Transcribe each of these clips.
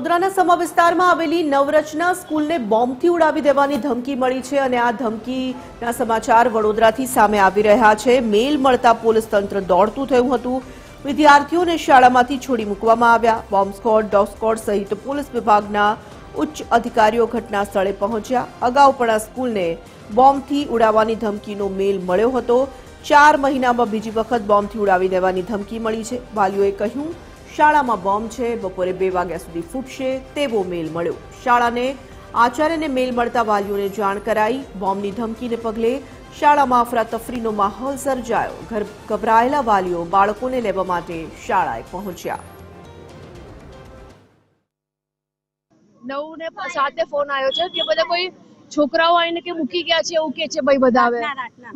વડોદરાના સમા વિસ્તારમાં આવેલી નવરચના સ્કૂલને બોમ્બથી ઉડાવી દેવાની ધમકી મળી છે અને આ ધમકીના સમાચાર વડોદરાથી સામે આવી રહ્યા છે. મેલ મળતા પોલીસ તંત્ર દોડતું થયું હતું. વિદ્યાર્થીઓને શાળામાંથી છોડી મૂકવામાં આવ્યા. બોમ્બ સ્કોડ, ડોગ સ્કોડ સહિત પોલીસ વિભાગના ઉચ્ચ અધિકારીઓ ઘટના સ્થળે પહોંચ્યા. અગાઉ પણ આ સ્કૂલને બોમ્બથી ઉડાવવાની ધમકીનો મેલ મળ્યો હતો. ચાર મહિનામાં બીજી વખત બોમ્બથી ઉડાવી દેવાની ધમકી મળી છે. વાલીઓએ કહ્યું શાળામાં બોમ્બ છે, બપોરે બે વાગ્યા સુધી ફૂટશે તેવો મેલ મળ્યો. શાળાને આચાર્યને મેલ મળતા વાલીઓને જાણ કરાઈ. બોમ્બની ધમકીને પગલે શાળામાં અફરાતફરીનો માહોલ સર્જાયો. ઘર ગભરાયેલા વાલીઓ બાળકોને લેવા માટે શાળાએ પહોંચ્યા. નવ ને સાતે ફોન આવ્યો છે કે બધા કોઈ છોકરાઓ આવીને કે મૂકી ગયા છે એવું કે છે ભાઈ બધા આવે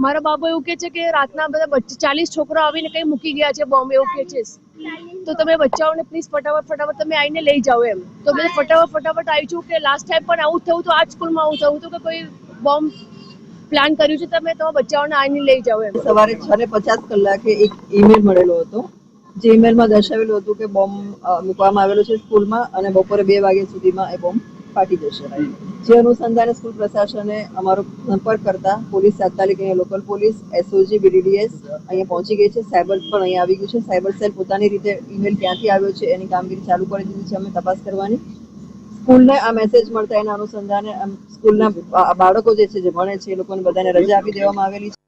મારા બાબો એવું કે છે કે રાતના બધા ચાલીસ છોકરાઓ આવીને કઈ મૂકી ગયા છે બોમ્બ એવું કે છે. તો તમે બચ્ચાઓને પ્લીઝ ફટાફટ ફટાફટ તમે આવીને લઈ જાઓ એમ. તો મેં ફટાફટ ફટાફટ આવી છું કે લાસ્ટ ટાઈમ પણ આવું જ થયું તો આ સ્કૂલમાં આવું થયું હતું કે કોઈ બોમ્બ પ્લાન કર્યું છે તમે? તો બચ્ચાઓને આવીને લઈ જાઓ એમ. સવારે છ ને પચાસ કલાકે એક ઈમેલ મળેલો હતો જે ઈમેલમાં દર્શાવેલું હતું કે બોમ્બ મૂકવામાં આવેલો છે સ્કૂલમાં અને બપોરે બે વાગ્યા સુધીમાં એ બોમ્બ ફાટી જશે. જે અનુસંધાને સ્કૂલ પ્રશાસને અમારો સંપર્ક કરતા પોલીસ તાત્કાલિક અહીંયા લોકલ પોલીસ એસઓજી બીડીડીએસ અહીંયા પહોંચી ગઈ છે. સાયબર પણ અહીંયા આવી ગયું છે. સાયબર સેલ પોતાની રીતે ઈમેલ ક્યાંથી આવ્યો છે એની કામગીરી ચાલુ કરી દીધી છે. અમે તપાસ કરવાની. સ્કૂલને આ મેસેજ મળતા એના અનુસંધાને સ્કૂલના બાળકો જે છે, જે ભણે છે, એ લોકોને બધાને રજા આપી દેવામાં આવેલી છે.